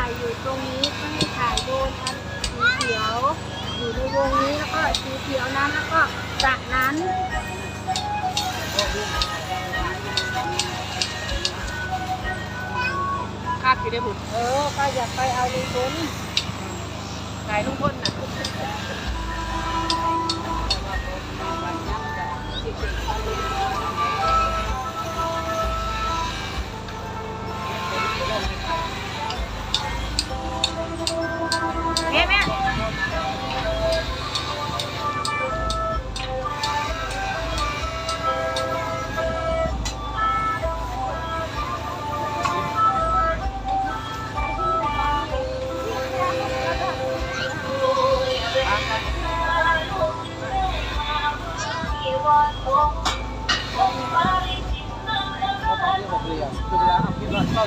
ถ่ายอยู่ตรงนี้ไม่ให้ถ่ายโดนอันสีเขียวอยู่ในวงนี้แล้วก็สีเขียวนั้นแล้วก็จากนั้นคาดอยู่ในบุตรเออก็อย่าไปเอาลุงพลถ่ายลุงพ่นน่ะ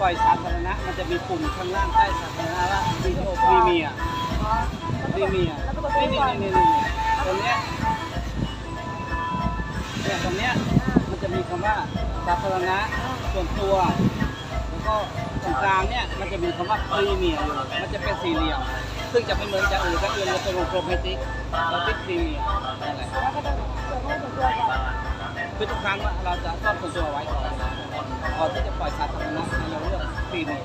ปล่อยสาธารณะมันจะมีปุ่มข้างล่างใต้สาธารณะว่าวีดีโอพรีเมียร์พรีเมียร์นี่นี่นี่นี่ตรงเนี้ยเนี่ยตรงเนี้ยมันจะมีคำว่าสาธารณะส่วนตัว แล้วก็ตรงกลางเนี่ยมันจะมีคำว่าพรีเมียร์อยู่มันจะเป็นสี่เหลี่ยมซึ่งจะไม่เหมือนจากอื่นจากอื่นเราเป็นวงกลมให้ติ๊กเราติ๊กพรีเมียร์นั่นแหละแล้วก็ต้องเปิดให้ตัวก่อนคือทุกครั้งเราจะซ่อนส่วนตัวไว้ก่อน พอที่จะปล่อยสาธารณะในเราเลือกปีหนึ่ง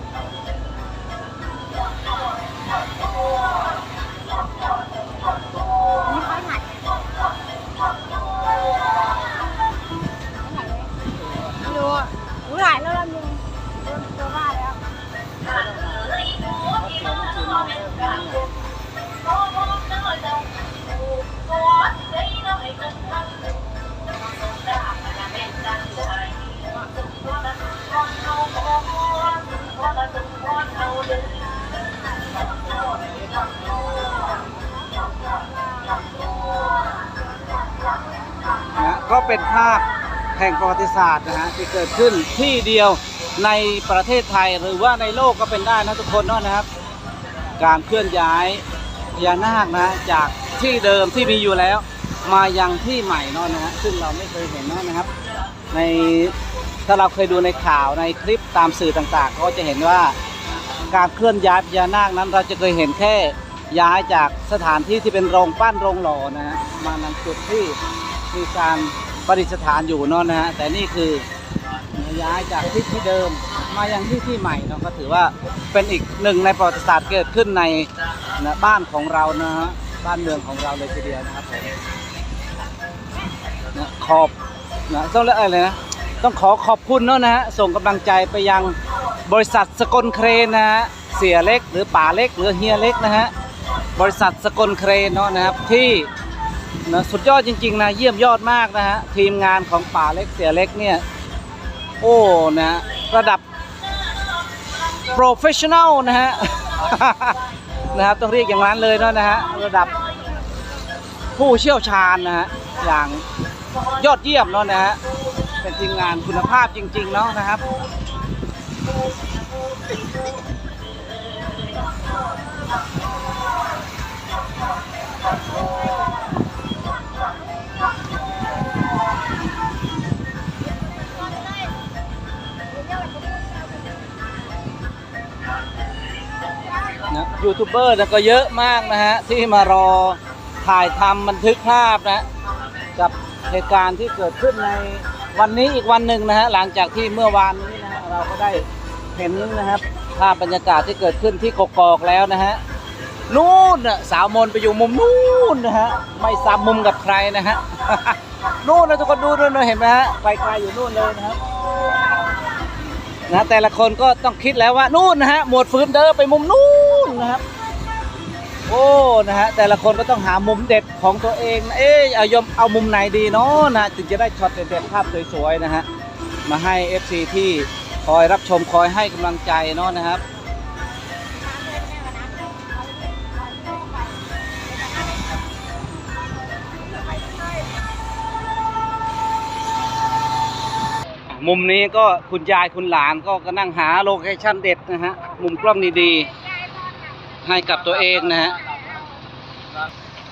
เป็นภาพแห่งประวัติศาสตร์นะฮะที่เกิดขึ้นที่เดียวในประเทศไทยหรือว่าในโลกก็เป็นได้นะทุกคนเนาะนะครับ การเคลื่อนย้ายพญานาคนะจากที่เดิมที่มีอยู่แล้ว มายังที่ใหม่เนาะนะฮะซึ่งเราไม่เคยเห็นเนาะนะครับ ในถ้าเราเคยดูในข่าวในคลิปตามสื่อต่างๆ ก็จะเห็นว่าการเคลื่อนย้ายพญานาคนั้นเราจะเคยเห็นแค่ย้ายจากสถานที่ที่เป็นโรงปั้นโรงหล่อนะฮะมานัจุดที่มีการ ประดิษฐานอยู่เนาะนะฮะแต่นี่คือย้ายจากที่ที่เดิมมายังที่ที่ใหม่เนาะก็ถือว่าเป็นอีกหนึ่งในประวัติศาสตร์เกิดขึ้นในนะบ้านของเรานะฮะบ้านเมืองของเราเลยทีเดียวนะครับผมนะขอบนะต้องเรียกอะไรนะต้องขอขอบคุณเนาะนะฮะส่งกำลังใจไปยังบริษัทสกลเครนนะฮะเสียเล็กหรือป๋าเล็กหรือเฮียเล็กนะฮะบริษัทสกลเครนเนาะนะครับที่ นะสุดยอดจริง ๆ นะ เยี่ยมยอดมากนะฮะทีมงานของป่าเล็กเสียเล็กเนี่ย โอ้นะระดับโปรเฟชชั่นอลนะฮะนะครับต้องเรียกอย่างนั้นเลยเนาะนะฮะระดับผู้เชี่ยวชาญนะฮะอย่างยอดเยี่ยมเนาะนะฮะเป็นทีมงานคุณภาพจริง ๆ เนาะนะครับ นะยูทูบเบอร์นะก็เยอะมากนะฮะที่มารอถ่ายทำบันทึกภาพนะกับเหตุการณ์ที่เกิดขึ้นในวันนี้อีกวันหนึ่งนะฮะหลังจากที่เมื่อวานนี้นะฮะเราก็ได้เห็นนะครับภาพบรรยากาศที่เกิดขึ้นที่กกอกแล้วนะฮะนู่นน่ะสาวมนไปอยู่มุมนู่นนะฮะไม่ซ้ำมุมกับใครนะฮะนู่นนะทุกคนดูนู่นนะเห็นไหมฮะไกลๆอยู่นู่นเลยนะครับนะแต่ละคนก็ต้องคิดแล้วว่านู่นนะฮะหมวดฟื้นเดินไปมุมนู่น นะครับ โอ้นะฮะแต่ละคนก็ต้องหามุมเด็ดของตัวเอง เอ๊ะเอายมเอามุมไหนดีเนาะนะถึงจะได้ช็อตเด็ดๆภาพสวยๆนะฮะมาให้ FC ที่คอยรับชมคอยให้กำลังใจเนาะนะครับมุมนี้ก็คุณยายคุณหลานก็ก็นั่งหาโลเคชั่นเด็ดนะฮะ มุมกล้องดีๆ ให้กับตัวเองนะฮะ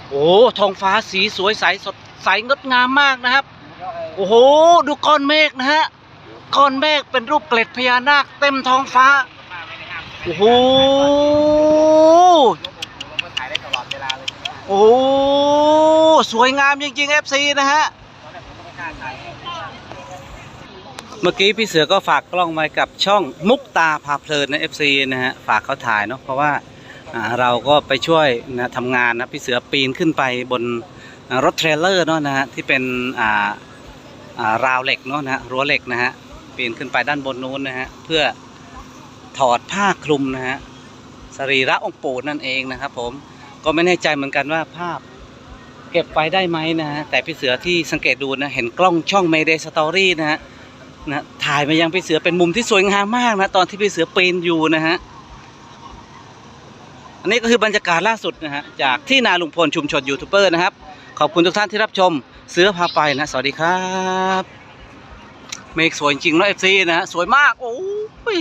โอ้ท้องฟ้าสีสวยใสสดใสงดงามมากนะครับ โอ้โห ดูก้อนเมฆนะฮะก้อนเมฆเป็นรูปเกล็ดพญานาคเต็มท้องฟ้าโอ้โหโอ้โสวยงามจริงๆ FC นะฮะ เมื่อกี้พี่เสือก็ฝากกล้องไว้กับช่องมุกตาพาเพลินนะ FC นะฮะ ฝากเขาถ่ายเนาะเพราะว่า เราก็ไปช่วยนะทำงานนะพี่เสือปีนขึ้นไปบนรถเทรลเลอร์เนาะนะฮะที่เป็นาราวเหล็กเนาะนะฮะรั้วเหล็กนะฮะปีนขึ้นไปด้านบนนู้นนะฮะเพื่อถอดผ้าคลุมนะฮะสรีระองค์ปู่นั่นเองนะครับ ผมก็ไม่แน่ใจเหมือนกันว่าภาพเก็บไว้ได้ไหมนะฮะแต่พี่เสือที่สังเกตดูนะเห็นกล้องช่อง Mayday Story นะฮะนะถ่ายมายังพี่เสือเป็นมุมที่สวยงามมากนะตอนที่พี่เสือปีนอยู่นะฮะ อันนี้ก็คือบรรยากาศล่าสุดนะฮะจากที่นาลุงพลชุมชนยูทูบเบอร์นะครับ ขอบคุณทุกท่านที่รับชมเสือพาไปนะสวัสดีครับเมฆสวยจริงเนาะเอฟซีนะฮะสวยมากโอ้ย